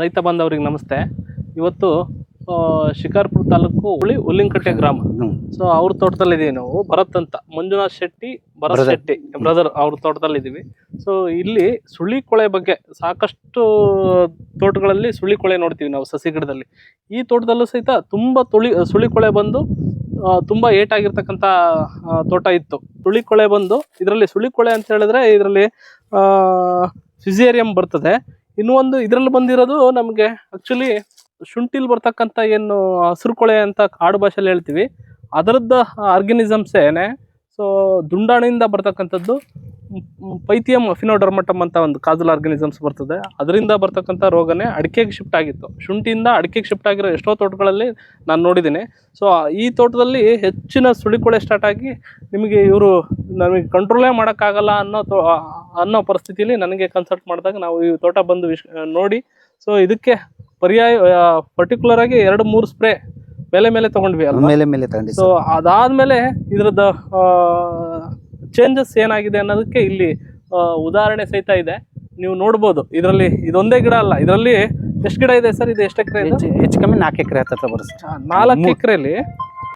ರೈತ ಬಾಂಧವರಿಗೆ ನಮಸ್ತೆ. ಇವತ್ತು ಶಿಕಾರ್ಪುರ ತಾಲೂಕು ಹುಳಿ ಹುಲ್ಲಿಂಕಟ್ಟೆ ಗ್ರಾಮ. ಸೊ ಅವ್ರ ತೋಟದಲ್ಲಿ ಇದೀವಿ ನಾವು ಭರತ್ ಅಂತ. ಮಂಜುನಾಥ್ ಶೆಟ್ಟಿ ಭರತ್ ಶೆಟ್ಟಿ ಬ್ರದರ್ ಅವ್ರ ತೋಟದಲ್ಲಿ ಇದೀವಿ ಸೊ ಇಲ್ಲಿ ಸುಳಿ ಕೊಳೆ ಬಗ್ಗೆ ಸಾಕಷ್ಟು ತೋಟಗಳಲ್ಲಿ ಸುಳಿ ಕೊಳೆ ನೋಡ್ತೀವಿ ನಾವು ಸಸಿ ಗಿಡದಲ್ಲಿ. ಈ ತೋಟದಲ್ಲೂ ಸಹಿತ ತುಂಬಾ ತುಳಿ ಸುಳಿ ಕೊಳೆ ಬಂದು ತುಂಬಾ ಏಟಾಗಿರ್ತಕ್ಕಂಥ ತೋಟ ಇತ್ತು. ಸುಳಿ ಕೊಳೆ ಬಂದು ಇದರಲ್ಲಿ ಸುಳಿ ಕೊಳೆ ಅಂತ ಹೇಳಿದ್ರೆ ಇದರಲ್ಲಿ ಫಿಸಿಯರಿಯಂ ಬರ್ತದೆ. ಇನ್ನು ಒಂದು ಇದರಲ್ಲಿ ಬಂದಿರೋದು ನಮಗೆ ಆ್ಯಕ್ಚುಲಿ ಶುಂಠಿಲಿ ಬರ್ತಕ್ಕಂಥ ಏನು ಹಸಿರು ಕೊಳೆ ಅಂತ ಕಾಡು ಭಾಷೆಯಲ್ಲಿ ಹೇಳ್ತೀವಿ. ಅದರದ್ದು ಆರ್ಗನಿಸಮ್ಸೇನೆ ಸೊ ದುಂಡಾಣಿಯಿಂದ ಬರ್ತಕ್ಕಂಥದ್ದು ಪೈಥಿಯಂ ಅಫಿನೋಡರ್ಮಟಮ್ ಅಂತ ಒಂದು ಕಾಜಲ್ ಆರ್ಗನಿಸಮ್ಸ್ ಬರ್ತದೆ. ಅದರಿಂದ ಬರ್ತಕ್ಕಂಥ ರೋಗನೇ ಅಡಿಕೆಗೆ ಶಿಫ್ಟ್ ಆಗಿತ್ತು. ಶುಂಠಿಯಿಂದ ಅಡಿಕೆಗೆ ಶಿಫ್ಟ್ ಆಗಿರೋ ಎಷ್ಟೋ ತೋಟಗಳಲ್ಲಿ ನಾನು ನೋಡಿದ್ದೀನಿ. ಸೊ ಈ ತೋಟದಲ್ಲಿ ಹೆಚ್ಚಿನ ಸುಳಿಕೊಳೆ ಸ್ಟಾರ್ಟ್ ಆಗಿ ನಿಮಗೆ ಇವರು ನಮಗೆ ಕಂಟ್ರೋಲೇ ಮಾಡೋಕ್ಕಾಗಲ್ಲ ಅನ್ನೋ ತೋ ಅನ್ನೋ ಪರಿಸ್ಥಿತಿಯಲ್ಲಿ ನನಗೆ ಕನ್ಸಲ್ಟ್ ಮಾಡಿದಾಗ ನಾವು ಈ ತೋಟ ಬಂದು ವಿಶ್ ನೋಡಿ. ಸೊ ಇದಕ್ಕೆ ಪರ್ಯಾಯ ಪರ್ಟಿಕ್ಯುಲರ್ ಆಗಿ ಎರಡು ಮೂರು ಸ್ಪ್ರೇ ಮೇಲೆ ಮೇಲೆ ತಗೊಂಡ್ವಿ ಅಲ್ಲ ಮೇಲೆ ಮೇಲೆ ತಗೊಂಡ್ವಿ ಸೊ ಅದಾದ್ಮೇಲೆ ಇದ್ರದ್ದು ಚೇಂಜಸ್ ಏನಾಗಿದೆ ಅನ್ನೋದಕ್ಕೆ ಇಲ್ಲಿ ಉದಾಹರಣೆ ಸಹಿತ ಇದೆ. ನೀವು ನೋಡ್ಬೋದು ಇದರಲ್ಲಿ ಇದೊಂದೇ ಗಿಡ ಅಲ್ಲ. ಇದರಲ್ಲಿ ಎಷ್ಟು ಗಿಡ ಇದೆ ಸರ್? ಇದು ಎಷ್ಟು ಎಕರೆ ಹೆಚ್ಚು ಕಮ್ಮಿ ನಾಲ್ಕು ಎಕರೆ ಹತ್ತಿರ ಬರುತ್ತೆ ನಾಲ್ಕು ಎಕರೆಲಿ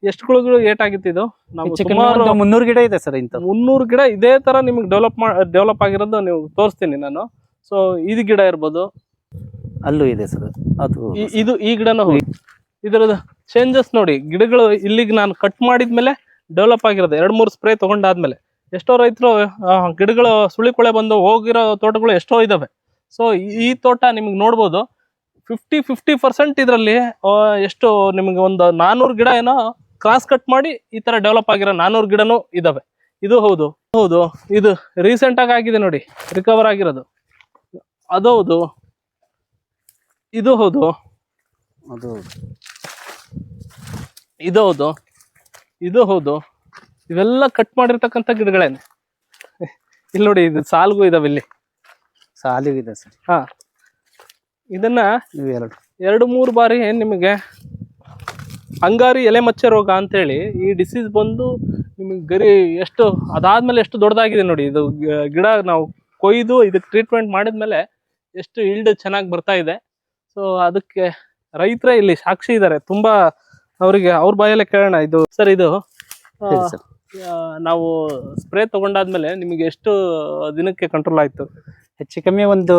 ಎಷ್ಟು ಕುಳುಗಳು ಏಟಾಗಿತ್ತು ಇದು? ನಾವು ಮುನ್ನೂರು ಗಿಡ ಇದೆ ಸರ್ ಇಂಥ ಮುನ್ನೂರು ಗಿಡ ಇದೇ ತರ ನಿಮಗೆ ಡೆವಲಪ್ ಮಾ ಡೆವಲಪ್ ಆಗಿರೋದು ನೀವು ತೋರಿಸ್ತೀನಿ ನಾನು. ಸೊ ಇದು ಗಿಡ ಇರ್ಬೋದು. ಅಲ್ಲೂ ಇದೆ ಸರ್ ಅದು. ಇದು ಈ ಗಿಡನ ಹೋಗಿ ಇದರದ ಚೇಂಜಸ್ ನೋಡಿ ಗಿಡಗಳು ಇಲ್ಲಿಗೆ ನಾನು ಕಟ್ ಮಾಡಿದ್ಮೇಲೆ ಡೆವಲಪ್ ಆಗಿರೋದು. ಎರಡು ಮೂರು ಸ್ಪ್ರೇ ತಗೊಂಡಾದ್ಮೇಲೆ. ಎಷ್ಟೋ ರೈತರು ಗಿಡಗಳು ಸುಳಿಕೊಳೆ ಬಂದು ಹೋಗಿರೋ ತೋಟಗಳು ಎಷ್ಟೋ ಇದ್ದಾವೆ ಸೊ ಈ ತೋಟ ನಿಮ್ಗೆ ನೋಡ್ಬೋದು. ಫಿಫ್ಟಿ ಫಿಫ್ಟಿ ಪರ್ಸೆಂಟ್ ಇದರಲ್ಲಿ ಎಷ್ಟು ನಿಮಗೆ ಒಂದು ನಾನ್ನೂರು ಗಿಡ ಏನೋ ಕ್ರಾಸ್ ಕಟ್ ಮಾಡಿ ಈ ಥರ ಡೆವಲಪ್ ಆಗಿರೋ ನಾನ್ನೂರು ಗಿಡನೂ ಇದ್ದಾವೆ ಇದು ಹೌದು ಹೌದು ಇದು ರೀಸೆಂಟಾಗಿ ಆಗಿದೆ ನೋಡಿ ರಿಕವರ್ ಆಗಿರೋದು. ಅದು ಹೌದು ಇದು ಹೌದು ಅದು ಇದು ಹೌದು ಇದು ಹೌದು. ಇವೆಲ್ಲ ಕಟ್ ಮಾಡಿರ್ತಕ್ಕಂಥ ಗಿಡಗಳೇನೆ. ಇಲ್ಲಿ ನೋಡಿ ಇದು ಸಾಲ್ಗೂ ಇದಾವೆ ಇಲ್ಲಿ. ಸಾಲಿಗೂ ಇದೆ ಸರ್. ಹಾ. ಇದನ್ನ ಇವು ಎರಡು. ಎರಡು ಮೂರು ಬಾರಿ ನಿಮಗೆ ಅಂಗಾರಿ ಎಲೆ ಮಚ್ಚೆ ರೋಗ ಅಂತೇಳಿ ಈ ಡಿಸೀಸ್ ಬಂದು ನಿಮಗೆ ಗರಿ ಎಷ್ಟು ಅದಾದ್ಮೇಲೆ ಎಷ್ಟು ದೊಡ್ಡದಾಗಿದೆ ನೋಡಿ. ಇದು ಗಿಡ ನಾವು ಕೊಯ್ದು ಇದಕ್ಕೆ ಟ್ರೀಟ್ಮೆಂಟ್ ಮಾಡಿದ್ಮೇಲೆ ಎಷ್ಟು ಇಲ್ಡ್ ಚೆನ್ನಾಗಿ ಬರ್ತಾ ಇದೆ. ಸೊ ಅದಕ್ಕೆ ರೈತರೇ ಇಲ್ಲಿ ಸಾಕ್ಷಿ ಇದ್ದಾರೆ ತುಂಬಾ ಅವರಿಗೆ ಅವ್ರ ಬಾಯಲ್ಲೇ ಕೇಳೋಣ. ಇದು ಸರ್ ಇದು ಸರ್. ನಾವು ಸ್ಪ್ರೇ ತಗೊಂಡಾದ್ಮೇಲೆ ನಿಮಗೆ ಎಷ್ಟು ದಿನಕ್ಕೆ ಕಂಟ್ರೋಲ್ ಆಯ್ತು? ಹೆಚ್ಚು ಕಮ್ಮಿ ಒಂದು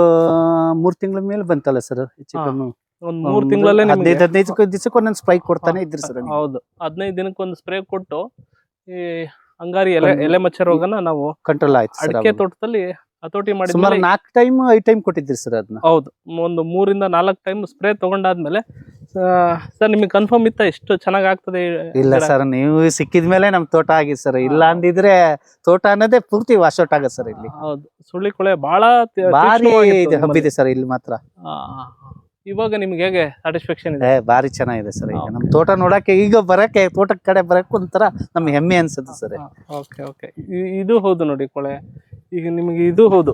ಮೂರ್ ತಿಂಗಳ ಮೇಲೆ ಬಂತಲ್ಲ ಸರ್ ಹೆಚ್ಚು. ಕಮ್ಮಿ. ಒಂದ್ ಮೂರ್ ತಿಂಗಳಲ್ಲೇ ಹದಿನೈದು ಹದಿನೈದು ದಿವಸಕ್ಕೆ ಒಂದೊಂದು ಸ್ಪ್ರೈ ಕೊಡ್ತಾನೆ ಇದ್ರಿ ಸರ್ ಹೌದು. ಹದಿನೈದು ದಿನಕ್ಕೆ ಒಂದು ಸ್ಪ್ರೇ ಕೊಟ್ಟು ಈ ಅಂಗಾರಿ ಎಲೆ ಎಲೆ ಮಚ್ಚ ರೋಗನ ನಾವು ಕಂಟ್ರೋಲ್ ಆಯ್ತು ಅಡಿಕೆ ತೋಟದಲ್ಲಿ ಹತೋಟಿ ಸುಮಾರು ಮಾಡಿದ್ಮೇಲೆ ನಾಲ್ಕು ಟೈಮ್ ಐದು ಟೈಮ್ ಕೊಟ್ಟಿದ್ರಿ ಸರ್ ಅದನ್ನ ಹೌದು. ಒಂದು ಮೂರಿಂದ ನಾಲ್ಕು ಟೈಮ್ ಸ್ಪ್ರೇ ತಗೊಂಡಾದ್ಮೇಲೆ ಸರ್ ನಿಮಗೆ ಕನ್ಫರ್ಮ್ ಇತ್ತ? ಎಷ್ಟು ಚೆನ್ನಾಗ್ ಆಗ್ತದೆ ಇಲ್ಲ ಸರ್ ನೀವು ಸಿಕ್ಕಿದ ಮೇಲೆ ನಮ್ ತೋಟ ಆಗಿದೆ ಸರ್ ಇಲ್ಲ ಅಂದಿದ್ರೆ ತೋಟ ಅನ್ನೋದೇ ಪೂರ್ತಿ ವಾಶ್ ಔಟ್ ಆಗತ್ತೆ ಸರ್ ಇಲ್ಲಿ. ಹೌದು. ಸುಳ್ಳಿ ಕೊಳೆ ಬಹಳ ಭಾರಿ ಹಬ್ಬಿದೆ ಸರ್ ಇಲ್ಲಿ ಮಾತ್ರ. ಇವಾಗ ನಿಮ್ಗೆ ಹೇಗೆ ಸ್ಯಾಟಿಸ್ಫ್ಯಾಕ್ಷನ್ ಇದೆ? ಭಾರಿ ಚೆನ್ನಾಗಿದೆ ಸರ್ ಈಗ. ನಮ್ಮ ನಮ್ ತೋಟ ನೋಡಕ್ಕೆ ಈಗ ಬರಕ್ಕೆ ತೋಟದ ಕಡೆ ಬರಕ್ಕೆ ಒಂಥರ ನಮ್ಗೆ ಹೆಮ್ಮೆ ಅನ್ಸುತ್ತೆ ಸರ್ ಓಕೆ ಓಕೆ ಇದು ಹೌದು ನೋಡಿ ಕೊಳೆ. ಈಗ ನಿಮಗೆ ಇದು ಹೌದು.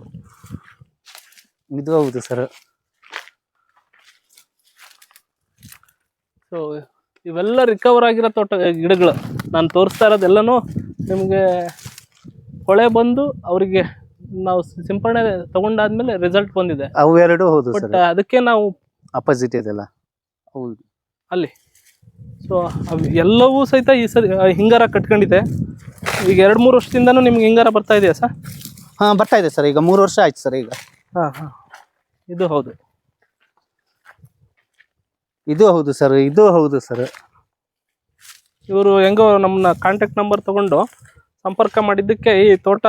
ಇದು ಹೌದು ಸರ್ ಸೊ ಇವೆಲ್ಲ ರಿಕವರ್ ಆಗಿರೋ ತೋಟ ಗಿಡಗಳು. ನಾನು ತೋರಿಸ್ತಾ ಇರೋದೆಲ್ಲನೂ ನಿಮಗೆ ಕೊಳೆ ಬಂದು ಅವರಿಗೆ ನಾವು ಸಿಂಪರಣೆ ತಗೊಂಡಾದ್ಮೇಲೆ ರಿಸಲ್ಟ್ ಬಂದಿದೆ. ಅವೆರಡು ಎರಡು ಹೌದು ಬಟ್ ಅದಕ್ಕೆ ನಾವು ಅಪೋಸಿಟ್ ಇದೆಲ್ಲ. ಹೌದು. ಅಲ್ಲಿ. ಸೊ ಎಲ್ಲವೂ ಸಹಿತ ಈ ಸರಿ ಹಿಂಗಾರ ಕಟ್ಕೊಂಡಿದೆ. ಈಗ ಎರಡು ಮೂರು ವರ್ಷದಿಂದನೂ ನಿಮ್ಗೆ ಹಿಂಗಾರ ಬರ್ತಾ ಇದೆಯಾ ಸರ್? ಹಾಂ ಬರ್ತಾ ಇದೆ ಸರ್. ಈಗ ಮೂರು ವರ್ಷ ಆಯ್ತು ಸರ್ ಈಗ. ಹಾಂ ಹಾಂ. ಇದು ಹೌದು. ಇದು ಹೌದು ಸರ್ ಇದು ಹೌದು ಸರ್ ಇವರು ಹೆಂಗೋ ನಮ್ಮನ್ನ ಕಾಂಟ್ಯಾಕ್ಟ್ ನಂಬರ್ ತಗೊಂಡು ಸಂಪರ್ಕ ಮಾಡಿದ್ದಕ್ಕೆ ಈ ತೋಟ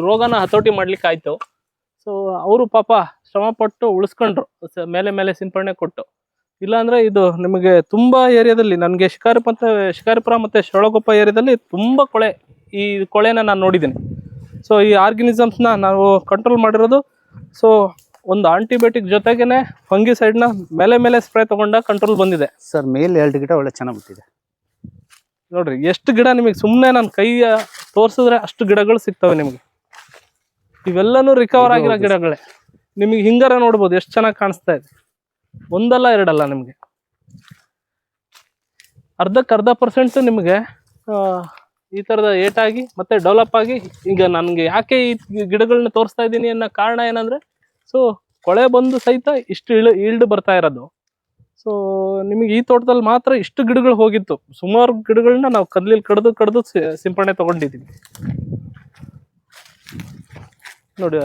ರೋಗನ ಹತೋಟಿ ಮಾಡ್ಲಿಕ್ಕೆ ಆಯ್ತು. ಸೊ ಅವರು ಪಾಪ ಶ್ರಮಪಟ್ಟು ಉಳಿಸ್ಕೊಂಡ್ರು. ಸ- ಮೇಲೆ ಮೇಲೆ ಸಿಂಪರಣೆ ಕೊಟ್ಟು. ಇಲ್ಲಾಂದರೆ ಇದು ನಿಮಗೆ ತುಂಬಾ ಏರಿಯಾದಲ್ಲಿ, ನನಗೆ ಶಿಕಾರಿಪ ಶಿಕಾರಿಪುರ ಮತ್ತೆ ಶಿವಳಗೊಪ್ಪ ಏರಿಯಾದಲ್ಲಿ ತುಂಬಾ ಕೊಳೆ, ಈ ಕೊಳೆನ ನಾನು ನೋಡಿದ್ದೀನಿ. ಸೊ ಈ ಆರ್ಗನಿಸಮ್ಸ್ನ ನಾವು ಕಂಟ್ರೋಲ್ ಮಾಡಿರೋದು. ಸೊ ಒಂದು ಆಂಟಿಬಯೋಟಿಕ್ ಜೊತೆಗೇನೆ ಫಂಗಿಸೈಡ್ನ ಮೇಲೆ ಮೇಲೆ ಸ್ಪ್ರೇ ತಗೊಂಡ ಕಂಟ್ರೋಲ್ ಬಂದಿದೆ. ಸರ್ ಮೇಲೆ ಎರಡು ಗಿಡ ಒಳ್ಳೆ ಚೆನ್ನಾಗಿ ಬಿಟ್ಟಿದೆ ನೋಡ್ರಿ ಎಷ್ಟು ಗಿಡ ನಿಮಗೆ ಸುಮ್ಮನೆ ನನ್ನ ಕೈಯ ತೋರಿಸಿದ್ರೆ ಅಷ್ಟು ಗಿಡಗಳು ಸಿಗ್ತವೆ ನಿಮಗೆ. ಇವೆಲ್ಲನೂ ರಿಕವರ್ ಆಗಿರೋ. ಗಿಡಗಳೇ. ನಿಮಗೆ ಹಿಂಗಾರ ನೋಡ್ಬೋದು ಎಷ್ಟು ಚೆನ್ನಾಗಿ ಕಾಣಿಸ್ತಾ ಇದೆ. ಒಂದಲ್ಲ ಎರಡಲ್ಲ ನಿಮಗೆ. ಅರ್ಧಕ್ಕೆ ಅರ್ಧ ಪರ್ಸೆಂಟ್ ನಿಮಗೆ ಈ ಥರದ ಏಟಾಗಿ ಮತ್ತೆ ಡೆವಲಪ್ ಆಗಿ ಈಗ ನನಗೆ ಯಾಕೆ ಈ ಗಿಡಗಳನ್ನ ತೋರಿಸ್ತಾ ಇದ್ದೀನಿ ಅನ್ನೋ ಕಾರಣ ಏನಂದ್ರೆ ಸೊ ಕೊಳೆ ಬಂದು ಸಹಿತ ಇಷ್ಟು ಇಳು, ಈಲ್ಡ್ ಬರ್ತಾ ಇರೋದು. ಸೊ ನಿಮಗೆ ಈ ತೋಟದಲ್ಲಿ ಮಾತ್ರ ಇಷ್ಟು ಗಿಡಗಳು ಹೋಗಿತ್ತು. ಸುಮಾರು ಗಿಡಗಳನ್ನ ನಾವು ಕದ್ಲಿಲ್ಲಿ ಕಡ್ದು ಕಡ್ದು ಸಿಂಪಡಣೆ ತಗೊಂಡಿದ್ದೀವಿ ನೋಡಿ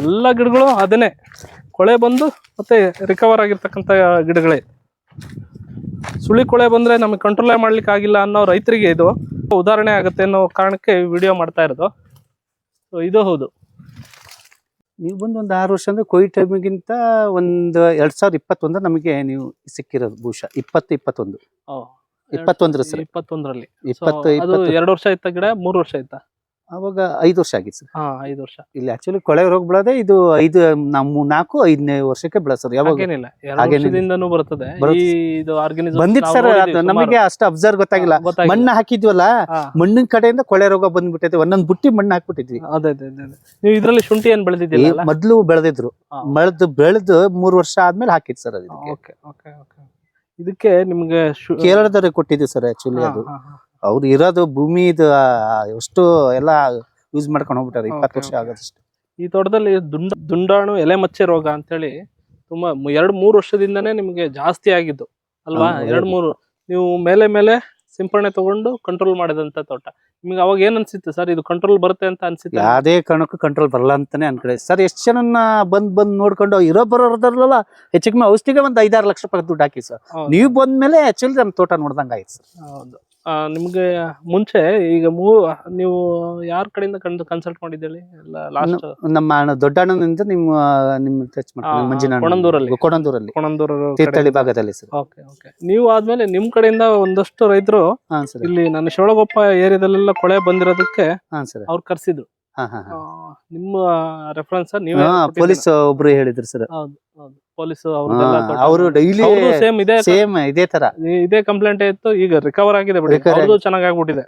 ಎಲ್ಲ ಗಿಡಗಳು ಅದನ್ನೇ. ಕೊಳೆ ಬಂದು ಮತ್ತೆ ರಿಕವರ್ ಆಗಿರ್ತಕ್ಕಂಥ ಗಿಡಗಳೇ. ಸುಳಿ ಕೊಳೆ ಬಂದ್ರೆ ನಮಗೆ ಕಂಟ್ರೋಲೇ ಮಾಡ್ಲಿಕ್ಕೆ ಆಗಿಲ್ಲ ಅನ್ನೋ ರೈತರಿಗೆ ಇದು. ಉದಾಹರಣೆ ಆಗುತ್ತೆ ಅನ್ನೋ ಕಾರಣಕ್ಕೆ ವಿಡಿಯೋ ಮಾಡ್ತಾ ಇರೋದು. ಸೊ ಇದು ಹೌದು. ನೀವು ಬಂದು ಒಂದು ಆರು ವರ್ಷ ಅಂದ್ರೆ ಕೊಯ್ ಟೈಮಿಗಿಂತ ಒಂದು ಎರಡ್ ಸಾವಿರದ ಇಪ್ಪತ್ತೊಂದು ನಮಗೆ ನೀವು ಸಿಕ್ಕಿರೋದು ಬಹುಶಃ ಇಪ್ಪತ್ತು ಇಪ್ಪತ್ತೊಂದು. ಇಪ್ಪತ್ತೊಂದರ ಸರ್. ಇಪ್ಪತ್ತೊಂದರಲ್ಲಿ. ಇಪ್ಪತ್ತು. ಎರಡು ವರ್ಷ ಇತ್ತ ಗಿಡ? ಮೂರು ವರ್ಷ ಇತ್ತ? ಅವಾಗ ಐದು ವರ್ಷ ಆಗಿತ್ತು ಸರ್. ಹಾ ಐದು ವರ್ಷ. ಇಲ್ಲಿ ಆಕ್ಚುಲಿ ಕೊಳೆ ರೋಗ ಬೆಳೆದೆ ಇದು ಐದು ನಮ್ಮ ನಾಲ್ಕು ಐದನೇ ವರ್ಷಕ್ಕೆ ಬಿಡ ಸರ್ ಯಾವಾಗ ಹಾಗೇನಿಲ್ಲ ಎರಡು ಹಾಗೇನಿಲ್ಲ. ವರ್ಷದಿಂದನೂ ಬರ್ತದೆ ಬರುತ್ತೆ. ಈ ಇದು ಆರ್ಗನಿಸಮ್ ಬಂದಿತ್ತು ಸರ್ ಅದು ನಮಗೆ ಅಷ್ಟು ಅಬ್ಸರ್ವ್ ಗೊತ್ತಾಗಿಲ್ಲ. ಮಣ್ಣು ಹಾಕಿದ್ವಲ್ಲ ಮಣ್ಣಿನ ಕಡೆಯಿಂದ ಕೊಳೆ ರೋಗ ಬಂದ್ಬಿಟ್ಟೈತೆ ಒಂದೊಂದ್ ಬುಟ್ಟಿ ಮಣ್ಣು ಹಾಕ್ಬಿಟ್ಟಿದ್ವಿ. ಅದೇ ಅದೇ ಅದೇ ಅದೇ. ನೀವು ಇದ್ರಲ್ಲಿ ಶುಂಠಿ ಏನ್ ಬೆಳೆದಿದ್ದಿಲ್ಲ ಈ ಮೊದ್ಲು ಬೆಳೆದಿದ್ರು. ಹಾ. ಬೆಳೆದು ಬೆಳೆದು ಮೂರ್ ವರ್ಷ ಆದ್ಮೇಲೆ ಹಾಕಿದ್ ಸರ್ ಅದಕ್ಕೆ. Okay okay okay. ಇದಕ್ಕೆ ನಿಮ್ಗೆ ಶು- ಕೇರಳದವ್ರಿಗೆ ಕೊಟ್ಟಿದ್ವಿ ಸರ್ ಆಕ್ಚುಲಿ ಹಾ, ಅದು. ಹಾ, ಹಾ. ಅವ್ರು ಇರೋದು ಭೂಮಿ ಇದು ಎಷ್ಟು ಎಲ್ಲ ಯೂಸ್ ಮಾಡ್ಕೊಂಡು ಹೋಗ್ಬಿಟ್ಟಾರೆ ಇಪ್ಪತ್ತು ವರ್ಷ. ಆಗೋದಷ್ಟು. ಈ ತೋಟದಲ್ಲಿ ದುಂಡ ದುಂಡಾಣು ಎಲೆ ಮಚ್ಚೆ ರೋಗ ಅಂತೇಳಿ ತುಂಬಾ ಎರಡ್ ಮೂರು ವರ್ಷದಿಂದನೇ ನಿಮ್ಗೆ ಜಾಸ್ತಿ ಆಗಿದ್ದು ಅಲ್ವಾ. ಎರಡ್ ಮೂರು ನೀವು ಮೇಲೆ ಮೇಲೆ ಸಿಂಪರಣೆ ತಗೊಂಡು ಕಂಟ್ರೋಲ್ ಮಾಡಿದಂತ ತೋಟ. ನಿಮ್ಗೆ ಅವಾಗ ಏನ್ ಅನ್ಸಿತ್ತು? ಸರ್ ಇದು ಕಂಟ್ರೋಲ್ ಬರುತ್ತೆ ಅಂತ ಅನ್ಸಿತ್ತು? ಯಾವುದೇ ಕಾರಣಕ್ಕೂ ಕಂಟ್ರೋಲ್ ಬರಲ್ಲ ಅಂತಾನೆ ಅನ್ಕಡೆ. ಸರ್ ಎಷ್ಟು ಜನ ಬಂದ್ ಬಂದ್ ನೋಡ್ಕೊಂಡು ಇರೋ ಬರೋದ್ರಲ್ಲ ಹೆಚ್ಚು ಕಮ್ಮಿ ಔಷಧಿಗೆ ಒಂದ್ ಐದಾರು ಲಕ್ಷ ರೂಪಾಯಿ ದುಡ್ಡು ಹಾಕಿ ಸರ್. ನೀವು ಬಂದ್ಮೇಲೆ ಆಕ್ಚುಲಿ ನಮ್ಮ ತೋಟ ನೋಡ್ದಂಗ ಆಯ್ತು ಸರ್. ಹೌದು. ನಿಮ್ಗೆ ಮುಂಚೆ ಈಗ ಮೂ ನೀವು ಯಾರ ಕಡೆಯಿಂದ ಕಂಡು ಕನ್ಸಲ್ಟ್ ಮಾಡಿದ್ದೇಳಿ ಎಲ್ಲ ಲಾಸ್ಟ್ ನಮ್ಮ ಅಣ್ಣ ದೊಡ್ಡ ಅಣ್ಣನಿಂದ ನಿಮ್ಮ ನಿಮ್ಮ ಟಚ್ ಆ, ಮಾಡ್ಕೊಂಡು ಮಂಜಿನ ಕೊಣಂದೂರಲ್ಲಿ. ಕೊಣಂದೂರಲ್ಲಿ. ಕೊಣಂದೂರು ತೀರ್ಥಹಳ್ಳಿ ಭಾಗದಲ್ಲಿ ಸರ್. ಓಕೆ ಓಕೆ ನೀವು ಆದ್ಮೇಲೆ ನಿಮ್ ಕಡೆಯಿಂದ ಒಂದಷ್ಟು ರೈತರು ಇಲ್ಲಿ ನನ್ನ ಶಿವಳಗೊಪ್ಪ ಏರಿಯಾದಲ್ಲೆಲ್ಲ ಕೊಳೆ ಬಂದಿರೋದಕ್ಕೆ ಅವ್ರು ಕರ್ಸಿದ್ರು. ಹಾ ಹಾ ಆ, ನಿಮ್ಮ ರೆಫರೆನ್ಸ್ ನೀವು ಪೊಲೀಸ್ ಒಬ್ರು ಹೇಳಿದ್ರು ಸರ್. ಹೌದು ಹೌದು. ಪೊಲೀಸ್ ಅವರು ಡೈಲಿ ಸೇಮ್ ಇದೆ ಸೇಮ್ ಇದೇ ತರ. ಇದೇ ಕಂಪ್ಲೇಂಟ್ ಇತ್ತು ಈಗ ರಿಕವರ್ ಆಗಿದೆ ಬಿಡಿ. ಅವ್ರದ್ದು ಚೆನ್ನಾಗಿ ಆಗ್ಬಿಟ್ಟಿದೆ.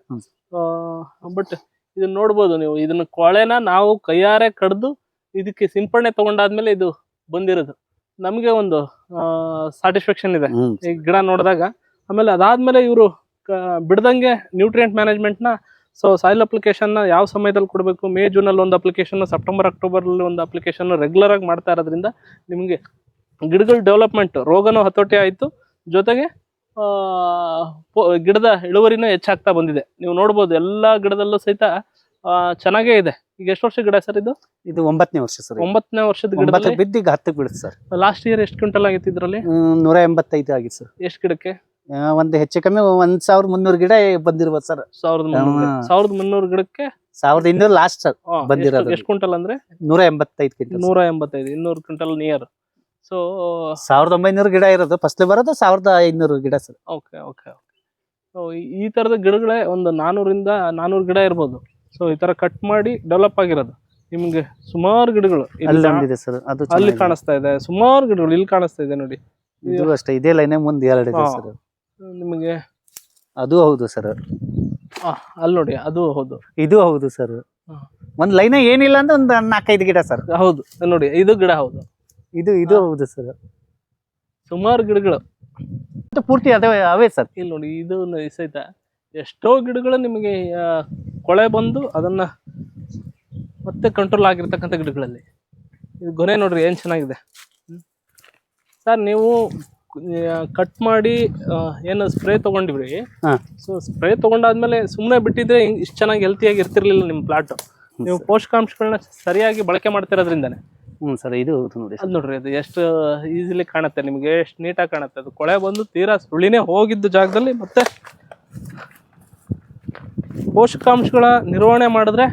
ಬಟ್ ಇದನ್ನ ನೋಡ್ಬೋದು ನೀವು. ಇದನ್ನ ಕೊಳೆನ ನಾವು ಕೈಯಾರೆ ಕಡ್ದು ಇದಕ್ಕೆ ಸಿಂಪಡಣೆ ತಗೊಂಡಾದ್ಮೇಲೆ ಇದು ಬಂದಿರೋದು. ನಮಗೆ ಒಂದು ಸ್ಯಾಟಿಸ್ಫ್ಯಾಕ್ಷನ್ ಇದೆ. ಈ ಗಿಡ ನೋಡಿದಾಗ. ಆಮೇಲೆ ಅದಾದ್ಮೇಲೆ ಇವರು ಬಿಡ್ದಂಗೆ ನ್ಯೂಟ್ರಿಯೆಂಟ್ ಮ್ಯಾನೇಜ್ಮೆಂಟ್ನ ಸೊ ಸಾಯಿಲ್ ಅಪ್ಲಿಕೇಶನ್ನ ಯಾವ ಸಮಯದಲ್ಲಿ ಕೊಡಬೇಕು? ಮೇ ಜೂನ್ ಅಲ್ಲಿ ಒಂದು ಅಪ್ಲಿಕೇಶನ್ ಸೆಪ್ಟೆಂಬರ್ ಅಕ್ಟೋಬರ್ ಅಲ್ಲಿ ಒಂದು ಅಪ್ಲಿಕೇಶನ್ ರೆಗ್ಯುಲರ್ ಆಗಿ ಮಾಡ್ತಾ ಇರೋದ್ರಿಂದ ನಿಮಗೆ ಗಿಡಗಳ ಡೆವಲಪ್ಮೆಂಟ್ ರೋಗನೂ ಹತೋಟಿ ಆಯಿತು. ಜೊತೆಗೆ ಗಿಡದ ಇಳುವರಿನೂ ಹೆಚ್ಚಾಗ್ತಾ ಬಂದಿದೆ. ನೀವು ನೋಡ್ಬೋದು ಎಲ್ಲಾ ಗಿಡದಲ್ಲೂ ಸಹಿತ ಆ, ಚೆನ್ನಾಗೇ ಇದೆ. ಈಗ ಎಷ್ಟು ವರ್ಷ ಗಿಡ ಸರ್ ಇದು? ಇದು ಒಂಬತ್ತನೇ ವರ್ಷ ಸರ್ ಒಂಬತ್ತನೇ ವರ್ಷದ ಗಿಡ ಬಿದ್ದಿಗ ಹತ್ತಕ್ಕೆ ಬಿಡುತ್ತೆ ಸರ್. ಲಾಸ್ಟ್ ಇಯರ್ ಎಷ್ಟು ಕ್ವಿಂಟಲ್ ಆಗಿತ್ತು ಇದರಲ್ಲಿ? ನೂರ ಎಂಬತ್ತೈದು ಆಗಿತ್ತು ಸರ್. ಎಷ್ಟು ಗಿಡಕ್ಕೆ? ಒಂದು ಹೆಚ್ಚು ಕಮ್ಮಿ ಒಂದ್ ಸಾವಿರದ ಮುನ್ನೂರು ಗಿಡ ಬಂದಿರ್ಬೋದು ಸರ್. ಸಾವಿರದ. ಸಾವಿರದ ಮುನ್ನೂರು ಗಿಡಕ್ಕೆ ಸಾವಿರದ ಇನ್ನೂರು ಲಾಸ್ಟ್ ಸರ್ ಬಂದಿರೋದು. ಎಷ್ಟು- ಎಷ್ಟು ಕ್ವಿಂಟಲ್ ಅಂದ್ರೆ? ನೂರ ಎಂಬತ್ತೈದು ಕ್ವಿಂಟಲ್ ನೂರ ಎಂಬತ್ತೈದು ಇನ್ನೂರು ಕ್ವಿಂಟಲ್ ನಿಯರ್ ಸೊ ಸಾವಿರದ ಒಂಬೈನೂರು ಗಿಡ ಇರೋದು. ಫಸ್ಟ್ ಬರೋದು ಸಾವಿರದ ಐನೂರು ಗಿಡ ಸರ್. ಓಕೆ ಓಕೆ ಸೊ ಈ ತರದ ಗಿಡಗಳೇ ಒಂದು ನಾನೂರಿಂದ ನಾನೂರು ಗಿಡ ಇರ್ಬೋದು. ಸೊ ಈ ತರ ಕಟ್ ಮಾಡಿ ಡೆವಲಪ್ ಆಗಿರೋದು. ನಿಮ್ಗೆ ಸುಮಾರು ಗಿಡಗಳು ಇಲ್ಲಿ ಸರ್. ಅದು ಅಲ್ಲಿ ಚೆನ್ನಾಗಿದೆ. ಕಾಣಿಸ್ತಾ ಇದೆ. ಸುಮಾರು ಗಿಡಗಳು ಇಲ್ಲಿ ಕಾಣಿಸ್ತಾ ಇದೆ ನೋಡಿ. ಇದು ಅಷ್ಟೇ. ಇದೇ ಲೈನೇ ಮುಂದೆ ಎರಡು ಇದೆ ಹಾ. ಸರ್. ನಿಮಗೆ ಅದು ಹೌದು ಸರ್. ಆ, ಅಲ್ಲಿ ನೋಡಿ. ಅದು ಹೌದು. ಇದು ಹೌದು ಸರ್. ಒಂದು ಒಂದ್ ಲೈನ್ ಏನಿಲ್ಲ ಅಂದ್ರೆ ಒಂದ್ ನಾಲ್ಕೈದು ಗಿಡ ಸರ್. ಹೌದು. ನೋಡಿ ಇದು ಗಿಡ ಹೌದು. ಇದು ಇದು. ಹೌದು ಸರ್. ಸುಮಾರು ಗಿಡಗಳು. ಪೂರ್ತಿ ಅದೇ ಅವೇ ಸರ್. ಇಲ್ಲಿ ನೋಡಿ ಇದು ಸಹಿತ ಎಷ್ಟೋ ಗಿಡಗಳು ನಿಮಗೆ ಆ, ಕೊಳೆ ಬಂದು ಅದನ್ನ ಮತ್ತೆ ಕಂಟ್ರೋಲ್ ಆಗಿರ್ತಕ್ಕಂಥ ಗಿಡಗಳಲ್ಲಿ. ಇದು ಗೊನೆ ನೋಡ್ರಿ ಏನು ಚೆನ್ನಾಗಿದೆ. ಸರ್ ನೀವು ಕಟ್ ಮಾಡಿ ಆ, ಏನು ಸ್ಪ್ರೇ ತಗೊಂಡಿವ್ರಿ? ಹಾ. ಸೊ ಸ್ಪ್ರೇ ತೊಗೊಂಡಾದ್ಮೇಲೆ ಸುಮ್ಮನೆ ಬಿಟ್ಟಿದ್ರೆ ಇಷ್ಟು ಚೆನ್ನಾಗಿ ಹೆಲ್ತಿಯಾಗಿ ಇರ್ತಿರ್ಲಿಲ್ಲ ನಿಮ್ಮ ಪ್ಲಾಟ್ ನೀವು ಪೋಷಕಾಂಶಗಳನ್ನ ಸರಿಯಾಗಿ ಬಳಕೆ ಮಾಡ್ತಿರೋದ್ರಿಂದಾನೆ. ಹ್ಮ್ ಸರ್ ಇದು ನೋಡಿ ಅದು ನೋಡ್ರಿ ಅದು ಎಷ್ಟು ಈಸಿಲಿ ಕಾಣುತ್ತೆ ನಿಮಗೆ ಎಷ್ಟು ನೀಟಾಗಿ ಕಾಣುತ್ತೆ. ಅದು ಕೊಳೆ ಬಂದು ತೀರಾ ಸುಳಿನೇ ಹೋಗಿದ್ದ ಜಾಗದಲ್ಲಿ ಮತ್ತೆ ಪೋಷಕಾಂಶಗಳ ನಿರ್ವಹಣೆ ಮಾಡಿದ್ರೆ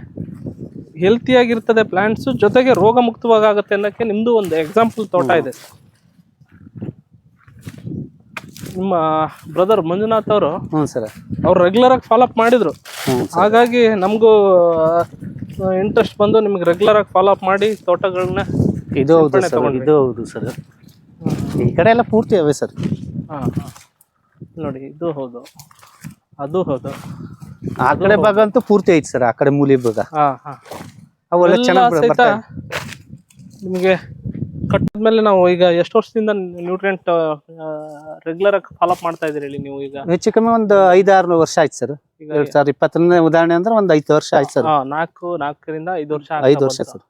ಹೆಲ್ತಿಯಾಗಿರ್ತದೆ ಪ್ಲಾಂಟ್ಸ್ ಜೊತೆಗೆ ರೋಗ ಮುಕ್ತವಾಗುತ್ತೆ ಅನ್ನೋಕ್ಕೆ ನಿಮ್ಮದು ಒಂದು ಎಕ್ಸಾಂಪಲ್ ತೋಟ ಇದೆ. ನಿಮ್ಮ ಬ್ರದರ್ ಮಂಜುನಾಥ್ ಅವರು ಹ್ಞೂ ಸರ್. ಅವ್ರು ರೆಗ್ಯುಲರ್ ಆಗಿ ಫಾಲೋ ಅಪ್ ಮಾಡಿದ್ರು. ಹಾಗಾಗಿ ನಮಗೂ ಇಂಟ್ರೆಸ್ಟ್ ಬಂದು ನಿಮ್ಗೆ ರೆಗ್ಯುಲರ್ ಆಗಿ ಫಾಲೋ ಅಪ್ ಮಾಡಿ ತೋಟಗಳನ್ನ ಇದು ಹೌದು ಸಿಂಪಡಣೆ ಸರ್ ತಗೊಂಡ್ರಿ. ಇದು ಹೌದು ಸರ್. ಈ ಕಡೆ ಎಲ್ಲ ಪೂರ್ತಿ ಅವೇ ಸರ್. ಹಾಂ ಹಾ. ನೋಡಿ ಇದು ಹೌದು. ಅದು ಹೌದು. ಆ ಕಡೆ ಭಾಗ ಅಂತೂ ಪೂರ್ತಿ ಐತೆ ಸರ್ ಆ ಕಡೆ ಮೂಲಿ ಭಾಗ. ಹಾಂ ಹಾಂ. ಅವೆಲ್ಲ ಎಲ್ಲ ಚೆನ್ನಾಗಿ ಸಹಿತ ಬರ್ತಾ ನಿಮಗೆ ಕಟ್ಟಿದ್ಮೇಲೆ ನಾವು ಈಗ ಎಷ್ಟು ವರ್ಷದಿಂದ ನ್ಯೂಟ್ರಿಯೆಂಟ್ ರೆಗ್ಯುಲರ್ ಆಗಿ ಫಾಲೋ ಅಪ್ ಮಾಡ್ತಾ ಇದೀರಿ ಹೇಳಿ ನೀವು ಈಗ? ಹೆಚ್ಚು ಕಮ್ಮಿ ಒಂದು ಐದಾರು ವರ್ಷ ಆಯ್ತು ಸರ್. ಈಗ ಎರಡ್ ಸಾವಿರದ ಇಪ್ಪತ್ತನೇ ಉದಾಹರಣೆ ಅಂದ್ರೆ ಒಂದು ಐದು ವರ್ಷ ಆಯ್ತು ಸರ್. ಹಾ, ನಾಲ್ಕು ನಾಲ್ಕರಿಂದ ಐದು ವರ್ಷ ಐದು ವರ್ಷ ಸರ್.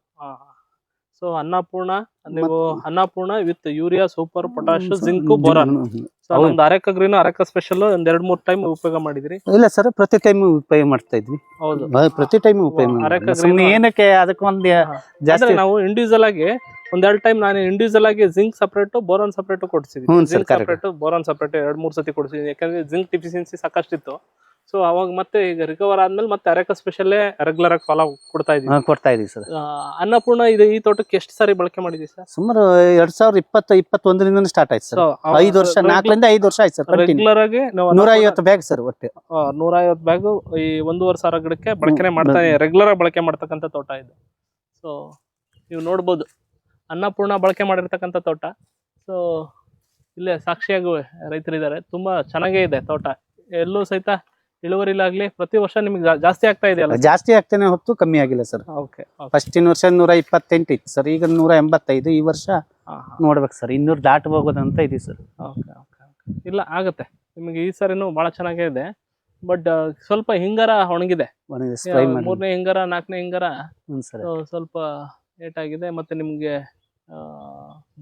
ಸೊ ಅನ್ನಪೂರ್ಣ ನೀವು Annapurna with urea super potash zinc boron so ಹೌದು. ಒಂದು ಅರೆಕ ಗ್ರೀನ್ ಅರೆಕ ಸ್ಪೆಷಲ್ ಒಂದ್ ಎರಡ್ ಮೂರ್ ಟೈಮ್ ಉಪಯೋಗ ಮಾಡಿದ್ರಿ. ಇಲ್ಲ ಸರ್ ಪ್ರತಿ ಟೈಮ್ ಉಪಯೋಗ ಮಾಡ್ತಾ ಇದ್ವಿ. ಹೌದು. ಪ್ರತಿ ಟೈಮ್ ಉಪಯೋಗ ಅರೆಕ ಮಾಡ್ತಾ ಇದ್ವಿ. green ಸುಮ್ನೆ ಏನಕ್ಕೆ ಅದಕ್ಕೊಂದು ಒಂದ್ ಜಾಸ್ತಿ ಅಂದ್ರೆ ನಾವು ಇಂಡಿವಿಜುವಲ್ ಆಗಿ ಒಂದೆರಡು ಟೈಮ್ ನಾನು ಇಂಡಿವಿಜುವಲ್ ಆಗಿ ಜಿಂಕ್ ಸಪರೇಟ್ ಬೋರಾನ್ ಸಪರೇಟ್ ಕೊಡ್ಸಿದ್ವಿ ಹ್ಞೂ ಜಿಂಕ್. ಸಪರೇಟ್ ಬೋರಾನ್ ಸಪರೇಟ್ ಎರಡು ಮೂರು ಸತಿ ಕೊಡಿಸಿದ್ವಿ ಯಾಕಂದ್ರೆ ಜಿಂಕ್ ಡಿಫಿಷಿಯನ್ಸಿ ಸಾಕಷ್ಟಿತ್ತು. ಸೊ ಅವಾಗ ಮತ್ತೆ ಈಗ ರಿಕವರ್ ಆದ್ಮೇಲೆ ಮತ್ತೆ ಅರೆಕ ಸ್ಪೆಷಲ್ಲೇ ರೆಗ್ಯುಲರ್ ಆಗಿ ಫಾಲೋ ಕೊಡ್ತಾ ಇದ್ದೀವಿ ಹಾ, ಕೊಡ್ತಾ ಇದೀವಿ ಸರ್. ಅನ್ನಪೂರ್ಣ ಇದು ಈ ತೋಟಕ್ಕೆ ಎಷ್ಟು ಸಾರಿ ಬಳಕೆ ಮಾಡಿದ್ವಿ ಸರ್? ಸುಮಾರು ಎರಡ್ ಸಾವಿರದ ಇಪ್ಪತ್ತು ಇಪ್ಪತ್ತೊಂದರಿಂದ ಸ್ಟಾರ್ಟ್ ಆಯ್ತು ಸರ್. ಐದು ವರ್ಷ ನಾಲ್ಕರಿಂದ ಐದು ವರ್ಷ ಆಯ್ತು ಸರ್ ರೆಗ್ಯುಲರ್ ಆಗಿ ನಾವು ನೂರ ಐವತ್ತು ಬ್ಯಾಗ್ ಸರ್ ಒಟ್ಟು. ನೂರ ಐವತ್ತು ಬ್ಯಾಗ್ ಈ ಒಂದೂವರೆ ಸಾವಿರ ಗಿಡಕ್ಕೆ ಬಳಕೆನೆ ಮಾಡ್ತಾ ರೆಗ್ಯುಲರ್ ಆಗಿ ಬಳಕೆ ಮಾಡ್ತಕ್ಕಂಥ ತೋಟ ಇದು. ಸೊ ನೀವು ನೋಡ್ಬೋದು. ಅನ್ನಪೂರ್ಣ ಬಳಕೆ ಮಾಡಿರ್ತಕ್ಕಂಥ ತೋಟ. ಸೊ ಇಲ್ಲೇ ಸಾಕ್ಷಿಯಾಗಿ ರೈತರಿದ್ದಾರೆ. ತುಂಬ ಚೆನ್ನಾಗೇ ಇದೆ ತೋಟ. ಎಲ್ಲೂ ಸಹಿತ ಇಳುವರಿಲಾಗ್ಲಿ ಪ್ರತಿ ವರ್ಷ ನಿಮ್ಗೆ ಜಾಸ್ತಿ ಆಗ್ತಾ ಇದೆಯಲ್ಲ? ಜಾಸ್ತಿ ಆಗ್ತಾನೆ ಹೊತ್ತು ಕಮ್ಮಿ ಆಗಿಲ್ಲ ಸರ್. ಓಕೆ ಫಸ್ಟಿನ ವರ್ಷ ನೂರ ಇಪ್ಪತ್ತೆಂಟು ಇತ್ತು ಸರ್. ಈಗ ನೂರ ಎಂಬತ್ತೈದು ಈ ವರ್ಷ ನೋಡ್ಬೇಕು ಸರ್. ಇನ್ನೂರು ದಾಟಬಹುದು ಅಂತ ಇದೆ ಸರ್. ಓಕೆ ಓಕೆ ಇಲ್ಲ ಆಗುತ್ತೆ. ನಿಮಗೆ ಈ ಸರಿನೂ ಬಹಳ ಚೆನ್ನಾಗೇ ಇದೆ. ಬಟ್ ಸ್ವಲ್ಪ ಹಿಂಗಾರ ಒಣಗಿದೆ. ಮೂರನೇ ಹಿಂಗಾರ ನಾಲ್ಕನೇ ಹಿಂಗಾರ. ಸ್ವಲ್ಪ ಏಟ್ ಆಗಿದೆ ಮತ್ತೆ ನಿಮ್ಗೆ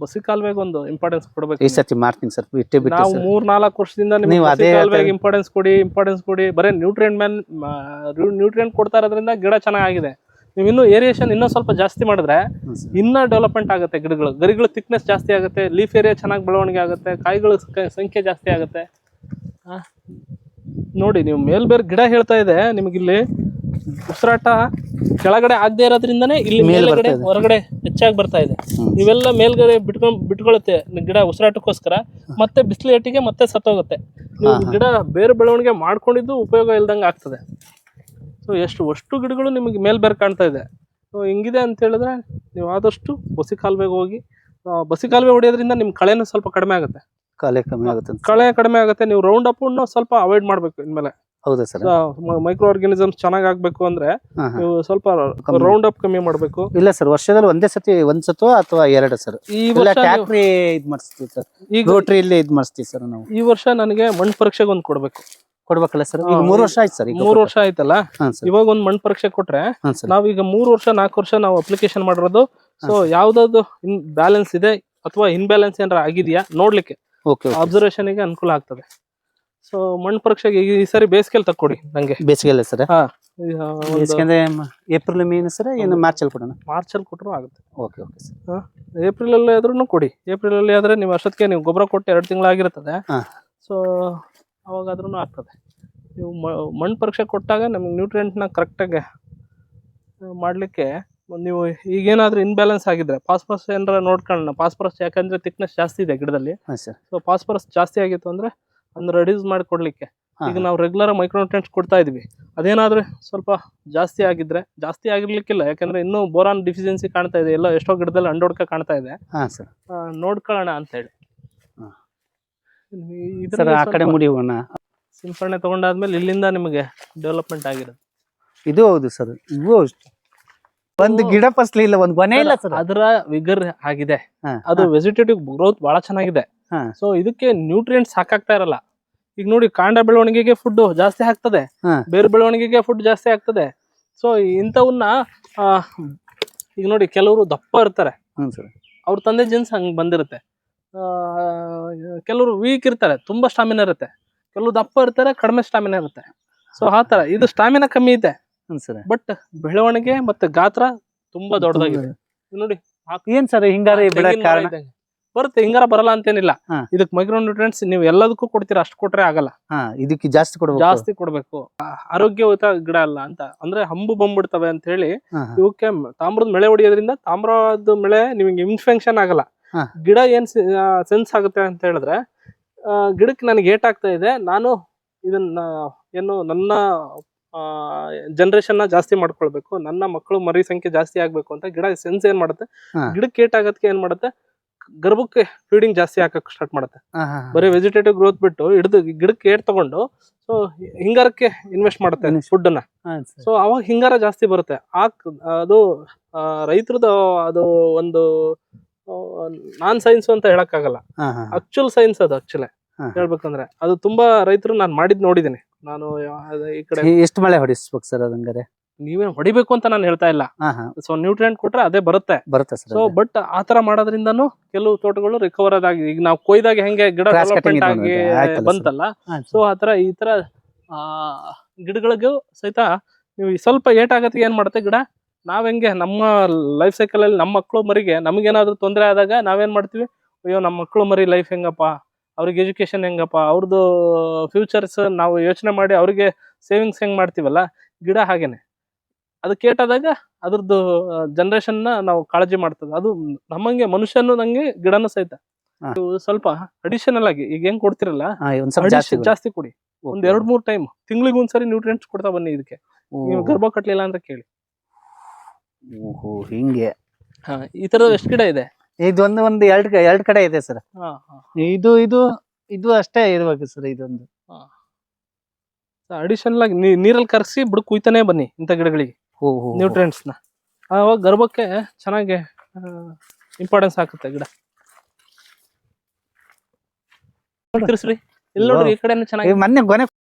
ಬಸಿ ಕಾಲುವೆಗೆ ಒಂದು ಇಂಪಾರ್ಟೆನ್ಸ್ ಕೊಡ್ಬೇಕು ಈ ಸರ್ತಿ ಮಾಡ್ತೀನಿ ಸರ್ ಬಿಟ್ಟೆ ಬಿಟ್ಟೆ ನಾವು ಮೂರ್ ನಾಲ್ಕು ವರ್ಷದಿಂದ ನಿಮ್ಗೆ ನೀವು ಬಸಿ ಅದೇ ಕಾಲುವೆಗೆ ಇಂಪಾರ್ಟೆನ್ಸ್ ಕೊಡಿ ಇಂಪಾರ್ಟೆನ್ಸ್ ಕೊಡಿ. ಬರೀ ನ್ಯೂಟ್ರಿಯೆಂಟ್ ಮ್ಯಾನ್ ನ್ಯೂಟ್ರಿಯೆಂಟ್ ಕೊಡ್ತಾ ಇರೋದ್ರಿಂದ ಗಿಡ ಚೆನ್ನಾಗಿದೆ. ನೀವು ಇನ್ನೂ ಏರಿಯೇಷನ್ ಇನ್ನೂ ಸ್ವಲ್ಪ ಜಾಸ್ತಿ ಮಾಡಿದ್ರೆ ಇನ್ನೂ ಡೆವಲಪ್ಮೆಂಟ್ ಆಗುತ್ತೆ ಗಿಡಗಳು. ಗರಿಗಳು ಥಿಕ್ನೆಸ್ ಜಾಸ್ತಿ ಆಗುತ್ತೆ ಲೀಫ್ ಏರಿಯಾ ಚೆನ್ನಾಗಿ ಬೆಳವಣಿಗೆ ಆಗುತ್ತೆ ಕಾಯಿಗಳ ಸಂಖ್ಯೆ ಜಾಸ್ತಿ ಆಗುತ್ತೆ. ನೋಡಿ ನೀವು ಮೇಲ್ಬೇರೆ ಗಿಡ ಹೇಳ್ತಾ ಇದೆ ನಿಮಗಿಲ್ಲಿ ಉಸಿರಾಟ ಕೆಳಗಡೆ ಆಗದೆ ಇರೋದ್ರಿಂದನೇ ಇಲ್ಲಿ ಮೇಲ್ ಮೇಲ್ಗಡೆ ಹೊರಗಡೆ ಹೆಚ್ಚಾಗಿ ಬರ್ತಾ ಇದೆ. ನೀವೆಲ್ಲ ಇವೆಲ್ಲ ಮೇಲ್ಗಡೆ ಬಿಟ್ಕೊಂಡ್ ಬಿಟ್ಕೊಳ್ಳುತ್ತೆ ಗಿಡ ಉಸಿರಾಟಕ್ಕೋಸ್ಕರ. ಮತ್ತೆ ಬಿಸಿಲು ಏಟಿಗೆ ಮತ್ತೆ ಸತ್ತೋಗುತ್ತೆ. ನೀವು. ಗಿಡ ಬೇರೆ ಬೆಳವಣಿಗೆ ಮಾಡ್ಕೊಂಡಿದ್ದು ಉಪಯೋಗ ಇಲ್ದಂಗೆ ಆಗ್ತದೆ. ಸೊ ಎಷ್ಟು ಅಷ್ಟು ಗಿಡಗಳು ನಿಮಗೆ ಮೇಲ್ ಬೇರೆ ಕಾಣ್ತಾ ಇದೆ. ಸೊ ಹಿಂಗಿದೆ ಅಂತ ಹೇಳಿದ್ರೆ ನೀವು ಆದಷ್ಟು ಬಸಿ ಕಾಲುವೆಗೆ ಹೋಗಿ ಬಸಿ ಕಾಲುವೆ ಹೊಡೆಯೋದ್ರಿಂದ ನಿಮ್ಮ ಕಳೆನೂ ಸ್ವಲ್ಪ ಕಡಿಮೆ ಆಗುತ್ತೆ. ಕಳೆ ಕಡಿಮೆ ಆಗುತ್ತೆ ಕಳೆ ಕಡಿಮೆ ಆಗುತ್ತೆ. ನೀವು ರೌಂಡ್ ಅಪ್ ಸ್ವಲ್ಪ ಅವಾಯ್ಡ್ ಮಾಡಬೇಕು ಇನ್ಮೇಲೆ. ಹೌದಾ ಸರ್? ಮೈಕ್ರೋ ಆರ್ಗಾನಿಸಮ್ಸ್ ಚೆನ್ನಾಗಿ ಆಗ್ಬೇಕು ಅಂದ್ರೆ. ನೀವು ಸ್ವಲ್ಪ ರೌಂಡ್ ಅಪ್ ಕಮ್ಮಿ ಮಾಡಬೇಕು. ಇಲ್ಲ ಸರ್ ವರ್ಷದಲ್ಲಿ ಒಂದೇ ಸತಿ ಒಂದ್ ಸತೋ ಅಥವಾ ಎರಡು ಸರ್? ಈ ವರ್ಷ ಟ್ಯಾಕ್ಟ್ರಿ ಇದ್ ಮಾಡಿಸ್ತೀವಿ ಸರ್. ಈಗ ರೋಟ್ರಿ ಇಲ್ಲಿ ಇದ್ ಮಾಡಿಸ್ತೀವಿ ಸರ್ ನಾವು. ಈ ವರ್ಷ ನನಗೆ ಮಣ್ಣು ಪರೀಕ್ಷೆಗೆ ಒಂದು ಕೊಡ್ಬೇಕು. ಕೊಡ್ಬೇಕಲ್ಲ ಸರ್? ಮೂರ್ ಮೂರು ವರ್ಷ ಆಯ್ತು ಸರ್ ಮೂರು ವರ್ಷ ಆಯ್ತಲ್ಲ? ಇವಾಗ ಒಂದು ಮಣ್ಣು ಪರೀಕ್ಷೆ ಕೊಟ್ರೆ ನಾವ್ ಈಗ ನಾವೀಗ ಮೂರು ವರ್ಷ ನಾಲ್ಕು ವರ್ಷ ನಾವು ಅಪ್ಲಿಕೇಶನ್ ಮಾಡಿರೋದು. ಸೊ ಯಾವ್ದಾದ್ರು ಇನ್ ಬ್ಯಾಲೆನ್ಸ್ ಇದೆ ಅಥವಾ ಇನ್ಬ್ಯಾಲೆನ್ಸ್ ಏನಾರ ಆಗಿದೆಯಾ? ನೋಡ್ಲಿಕ್ಕೆ. ಓಕೆ ಅಬ್ಸರ್ವೇಷನ್ಗೆ ಅನುಕೂಲ ಆಗ್ತದೆ. ಸೊ ಮಣ್ಣು ಪರೀಕ್ಷೆಗೆ ಈ ಸರಿ ಬೇಸಿಗೆಲಿ ತಕ್ಕೊಡಿ ನಂಗೆ. ಬೇಸಿಗೆಲ್ಲ ಸರ್? ಹಾ ಏಪ್ರಿಲ್ ಮೇನ್ ಸರ್ ಏನು ಮಾರ್ಚ್ ಅಲ್ಲಿ ಕೊಡೋಣ? ಮಾರ್ಚ್ ಅಲ್ಲಿ ಕೊಟ್ಟರು ಆಗುತ್ತೆ. Okay okay sir. ಏಪ್ರಿಲ್ ಅಲ್ಲಿ ಆದ್ರೂ ಕೊಡಿ. ಏಪ್ರಿಲ್ ಅಲ್ಲಿ ಆದ್ರೆ ನೀವು ಅಷ್ಟೊತ್ತಿಗೆ ನೀವು ಗೊಬ್ಬರ ಕೊಟ್ಟು ಎರಡು ತಿಂಗಳಾಗಿರ್ತದೆ ಹಾ. ಸೊ ಅವಾಗಾದ್ರೂ ಆಗ್ತದೆ. ನೀವು ಮಣ್ಣು ಪರೀಕ್ಷೆ ಕೊಟ್ಟಾಗ ನಮಗೆ ನ್ಯೂಟ್ರಿಯೆಂಟ್ನ ಕರೆಕ್ಟಾಗಿ ಮಾಡಲಿಕ್ಕೆ ನೀವು ಈಗೇನಾದ್ರೂ ಇನ್ಬ್ಯಾಲೆನ್ಸ್ ಆಗಿದ್ರೆ ಫಾಸ್ಫರಸ್ ಏನಾರ ನೋಡ್ಕೊಳ್ಳೋಣ. ಫಾಸ್ಫರಸ್ ಯಾಕಂದ್ರೆ ತಿಕ್ನೆಸ್ ಜಾಸ್ತಿ ಇದೆ ಗಿಡದಲ್ಲಿ. ಹಾಂ ಸರ್. ಸೊ ಫಾಸ್ಫರಸ್ ಜಾಸ್ತಿ ಆಗಿತ್ತು ಅಂದ್ರೆ ಅದನ್ನ ರೆಡ್ಯೂಸ್ ಮಾಡಿ ಕೊಡ್ಲಿಕ್ಕೆ. ಈಗ ನಾವು ರೆಗ್ಯುಲರ್ ಮೈಕ್ರೋನ್ಯೂಟ್ರೆಂಟ್ಸ್ ಕೊಡ್ತಾ ಇದೀವಿ. ಅದೇನಾದ್ರೆ ಸ್ವಲ್ಪ ಜಾಸ್ತಿ ಆಗಿದ್ರೆ ಜಾಸ್ತಿ ಆಗಿರ್ಲಿಕ್ಕಿಲ್ಲ. ಯಾಕಂದ್ರೆ ಇನ್ನೂ ಬೋರಾನ್ ಡಿಫಿಷಿಯನ್ಸಿ ಕಾಣ್ತಾ ಇದೆ. ಎಲ್ಲ ಎಷ್ಟೋ ಗಿಡದಲ್ಲಿ ಅಂಡೋಡ್ಕ ಕಾಣ್ತಾ ಇದೆ. ನೋಡ್ಕೊಳ್ಳೋಣ ಅಂತ ಹೇಳಿ ಸಿಂಪರಣೆ ತಗೊಂಡಾದ್ಮೇಲೆ ಇಲ್ಲಿಂದ ನಿಮಗೆ ಡೆವಲಪ್ಮೆಂಟ್ ಆಗಿರೋದು. ಇದು ಹೌದು ಸರ್. ಇವು ಅಷ್ಟು. ಒಂದು ಗಿಡ ಫಸ್ಲಿ ಇಲ್ಲ ಒಂದು ಮನೆ ಇಲ್ಲ ಸರ್ ಅದರ ವಿಗರ್ ಆಗಿದೆ. ಅದು ವೆಜಿಟೇಟಿವ್ ಗ್ರೋತ್ ಬಹಳ ಚೆನ್ನಾಗಿದೆ. ಸೊ ಇದಕ್ಕೆ ನ್ಯೂಟ್ರಿಯೆಂಟ್ಸ್ ಸಾಕಾಗ್ತಾ ಇರಲ್ಲ. ಈಗ ನೋಡಿ ಕಾಂಡ ಬೆಳವಣಿಗೆಗೆ ಫುಡ್ ಜಾಸ್ತಿ ಆಗ್ತದೆ. ಬೇರೆ ಬೆಳವಣಿಗೆಗೆ ಫುಡ್ ಜಾಸ್ತಿ ಆಗ್ತದೆ ಸೊ ಇಂಥವನ್ನ ಆ, ಈಗ ನೋಡಿ ಕೆಲವರು ದಪ್ಪ ಇರ್ತಾರೆ. ಅವ್ರ ತಂದೆ ಜೀನ್ಸ್ ಹಂಗ್ ಬಂದಿರುತ್ತೆ. ಆ, ಕೆಲವರು ವೀಕ್ ಇರ್ತಾರೆ ತುಂಬಾ ಸ್ಟಾಮಿನಾ ಇರುತ್ತೆ. ಕೆಲವರು ದಪ್ಪ ಇರ್ತಾರೆ ಕಡಿಮೆ ಸ್ಟಾಮಿನಾ ಇರುತ್ತೆ. ಸೊ ಆ ತರ ಇದು ಸ್ಟಾಮಿನಾ ಕಮ್ಮಿ ಇದೆ. ಬಟ್ ಬೆಳವಣಿಗೆ ಮತ್ತೆ ಗಾತ್ರ ತುಂಬಾ ದೊಡ್ಡದಾಗಿದೆ. ನೋಡಿ ಏನ್ ಸರ್ ಹಿಂಗಾರ ಬರುತ್ತೆ ಹಿಂಗಾರ ಬರಲ್ಲ ಅಂತೇನಿಲ್ಲ. ಹಾ. ಇದಕ್ ಮೈಕ್ರೋ ನ್ಯೂಟ್ರಿಯೆಂಟ್ಸ್ ನೀವು ಎಲ್ಲದಕ್ಕೂ ಕೊಡ್ತೀರಾ ಅಷ್ಟು ಕೊಟ್ರೆ ಆಗಲ್ಲ. ಹಾ ಇದಕ್ಕೆ ಜಾಸ್ತಿ ಕೊಡ್ಬೇಕು. ಜಾಸ್ತಿ ಕೊಡ್ಬೇಕು. ಆ, ಆರೋಗ್ಯಯುತ ಗಿಡ ಅಲ್ಲ ಅಂತ. ಅಂದ್ರೆ ಹಂಬು ಬಂದ್ಬಿಡ್ತವೆ ಅಂತ ಹೇಳಿ ಹಾ, ಹಾ. ಇವಕ್ಕೆ ತಾಮ್ರದ ಮಳೆ ಹೊಡಿಯೋದ್ರಿಂದ ತಾಮ್ರದ ಮಳೆ ನಿಮಗೆ ಇನ್ಫೆಕ್ಷನ್ ಆಗಲ್ಲ. ಹಾ. ಗಿಡ ಏನ್ ಸೆನ್ಸ್ ಆಗುತ್ತೆ ಅಂತ ಹೇಳಿದ್ರೆ ಆ, ಗಿಡಕ್ಕೆ ನನಗೆ ಏಟ್ ಆಗ್ತಾ ಇದೆ. ನಾನು ಇದನ್ನ ಏನು ನನ್ನ ಜನರೇಷನ್ನ ಜಾಸ್ತಿ ಮಾಡ್ಕೊಳ್ಬೇಕು. ನನ್ನ ಮಕ್ಕಳು ಮರಿ ಸಂಖ್ಯೆ ಜಾಸ್ತಿ ಆಗ್ಬೇಕು ಅಂತ ಗಿಡ ಸೆನ್ಸ್ ಏನ್ ಮಾಡುತ್ತೆ? ಹಾ. ಗಿಡಕ್ಕೆ ಏಟ್ ಆಗತ್ಕೆ ಏನ್ ಮಾಡುತ್ತೆ? ಗರ್ಭಕ್ಕೆ ಫೀಡಿಂಗ್ ಜಾಸ್ತಿ ಹಾಕಕ್ ಸ್ಟಾರ್ಟ್ ಮಾಡುತ್ತೆ. ಬರೀ ವೆಜಿಟೇಟಿವ್ ಗ್ರೋತ್ ಬಿಟ್ಟು ಹಿಡಿದು ಗಿಡಕ್ಕೆ ಏಟ್ ತಗೊಂಡು ಸೊ ಹಿಂಗಾರಕ್ಕೆ ಇನ್ವೆಸ್ಟ್ ಮಾಡುತ್ತೆ ಫುಡ್ ಅನ್ನ. ಸೊ ಅವಾಗ ಹಿಂಗಾರ ಜಾಸ್ತಿ ಬರುತ್ತೆ ಆ ಅದು ರೈತರದ ಅದು ಒಂದು ನಾನ್ ಸೈನ್ಸ್ ಅಂತ ಹೇಳಕ್ ಆಗಲ್ಲ. ಆಕ್ಚುಲ್ ಸೈನ್ಸ್ ಅದು ಆಕ್ಚುಲಿ. ಹೇಳ್ಬೇಕಂದ್ರೆ ಅದು ತುಂಬಾ ರೈತರು ನಾನು ಮಾಡಿದ್ ನೋಡಿದೀನಿ ನಾನು ಈ ಕಡೆ ಎಷ್ಟು ಮಳೆ ಹೊಡಿಸ್ಬೇಕು ಸರ್ ಅದಂಗಾರೆ ನೀವೇ ಹೊಡಿಬೇಕು ಅಂತ ನಾನು ಹೇಳ್ತಾ ಇಲ್ಲ. ಸೊ ನ್ಯೂಟ್ರಿಯೆಂಟ್ ಕೊಟ್ರೆ ಅದೇ ಬರುತ್ತೆ. ಬರುತ್ತೆ ಸೊ ಬಟ್ ಆತರ ಮಾಡೋದ್ರಿಂದನು ಕೆಲವು ತೋಟಗಳು ರಿಕವರ್ ಆಗಿ ಈಗ ನಾವು ಕೊಯ್ದಾಗ ಹೆಂಗೆ ಗಿಡ ಡೆವಲಪ್ಮೆಂಟ್ ಆಗಿ. ಬಂತಲ್ಲ? ಸೊ ಆತರ ಈ ತರ ಆ ಗಿಡಗಳಿಗೂ ಸಹಿತ ನೀವು ಸ್ವಲ್ಪ ಏಟ್ ಆಗತ್ತೆ ಏನ್ ಮಾಡುತ್ತೆ ಗಿಡ? ನಾವ್ ಹೆಂಗೆ ನಮ್ಮ ಲೈಫ್ ಸೈಕಲ್ ಅಲ್ಲಿ ನಮ್ಮ ಮಕ್ಕಳು ಮರಿಗೆ ನಮಗೇನಾದ್ರೂ ತೊಂದರೆ ಆದಾಗ ನಾವೇನ್ ಮಾಡ್ತೀವಿ? ಅಯ್ಯೋ ನಮ್ಮ ಮಕ್ಕಳು ಮರಿ ಲೈಫ್ ಹೆಂಗಪ್ಪ? ಅವ್ರಿಗೆ ಎಜುಕೇಶನ್ ಹೆಂಗಪ್ಪ? ಅವ್ರದ್ದು ಫ್ಯೂಚರ್ಸ್ ನಾವು ಯೋಚನೆ ಮಾಡಿ ಅವ್ರಿಗೆ ಸೇವಿಂಗ್ಸ್ ಹೆಂಗ್ ಮಾಡ್ತೀವಲ್ಲ? ಗಿಡ ಹಾಗೇನೆ. ಅದು ಕೇಟಾದಾಗ ಅದ್ರದ್ದು ಜನರೇಷನ್ನ ನಾವು ಕಾಳಜಿ ಮಾಡ್ತದೆ. ಅದು ನಮ್ಮಂಗೆ ಮನುಷ್ಯನು ನಂಗೆ ಗಿಡನೂ ಸಹಿತ. ಸ್ವಲ್ಪ ಅಡಿಷನಲ್ ಆಗಿ ಈಗ ಹೆಂಗ್ ಕೊಡ್ತಿರಲ್ಲ? ಜಾಸ್ತಿ ಕೊಡಿ. ಒಂದ್ ಎರಡ್ ಮೂರ್ ಟೈಮ್ ತಿಂಗಳಿಗೆ ಒಂದ್ಸರಿ ನ್ಯೂಟ್ರಿಯೆಂಟ್ಸ್ ಕೊಡ್ತಾ ಬನ್ನಿ ಇದಕ್ಕೆ. ನೀವು ಗರ್ಭ ಕಟ್ಲಿಲ್ಲ ಅಂತ ಕೇಳಿ. ಹಿಂಗೆ. ಈ ತರದ ಎಷ್ಟು ಗಿಡ ಇದೆ? ಇದೊಂದು ಒಂದು ಎರಡ್ ಎರಡು ಎರಡ್ ಕಡೆ ಇದೆ ಸರ್. ಇದು ಇದು ಇದು ಅಷ್ಟೇ ಇರ್ಬೇಕು ಸರ್ ಇದೊಂದು. ಅಡಿಷನಲ್ ಆಗಿ ನೀರಲ್ಲಿ ಕರ್ಸಿ ಬಿಡು ಕುಯ್ತಾನೆ ಬನ್ನಿ ಇಂಥ ಗಿಡಗಳಿಗೆ. ನ್ಯೂಟ್ರಿಯೆಂಟ್ಸ್ನ. ಅವಾಗ ಗರ್ಭಕ್ಕೆ ಚೆನ್ನಾಗಿ ಇಂಪಾರ್ಟೆನ್ಸ್ ಹಾಕುತ್ತೆ ಗಿಡ. ತಿರ್ಸ್ರಿ ಇಲ್ಲಿ ನೋಡ್ರಿ ಈ ಕಡೆನೂ ಚೆನ್ನಾಗಿ ಮೊನ್ನೆ ಗೊನೆ